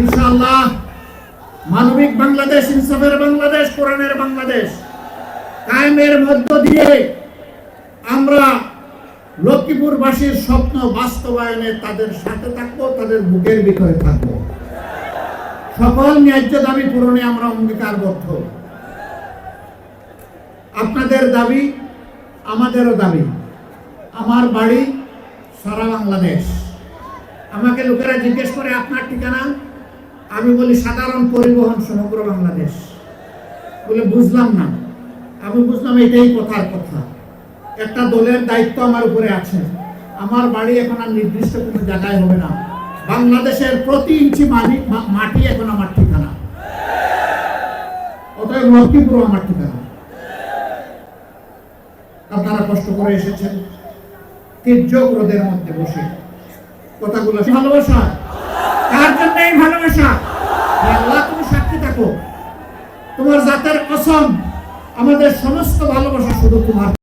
ইনশাআল্লাহ, মানবিক বাংলাদেশ, ইনসাফের বাংলাদেশ, কোরআনের বাংলাদেশ কায়েমের মধ্য দিয়ে আমরা লক্ষ্মীপুরবাসীর স্বপ্ন বাস্তবায়নে তাদের সাথে থাকব, তাদের বুকের ভিতরে থাকব। সকল ন্যায্য দাবি পূরণে আমরা অঙ্গীকারবদ্ধ। আপনাদের দাবি, আমাদেরও দাবি। আমার বাড়ি সারা বাংলাদেশ। আমাকে লোকেরা জিজ্ঞেস করে, আপনার ঠিকানা? আমি বলি সাধারণ পরিবহন সমগ্র বাংলাদেশ। বলে বুঝলাম না। আমি বুঝলাম এটাই কথার কথা। একটা দলের দায়িত্ব আমার উপরে আছে। আমার বাড়ি এখন আর নির্দিষ্ট কোনো জায়গায় হবে না। বাংলাদেশের প্রতি ইঞ্চি মাটি এখন আমার ঠিকানা। অতএব লক্ষ্মীপুর আমার ঠিকানা। আপনারা কষ্ট করে এসেছেন। তির্যক রোদের মধ্যে বসে। কথাগুলো ভালোবাসা কার জন্য এই ভালোবাসা হে আল্লাহ তুমি সাক্ষী থাকো। তোমার জাতের কসম আমাদের সমস্ত ভালোবাসা শুধু তোমার।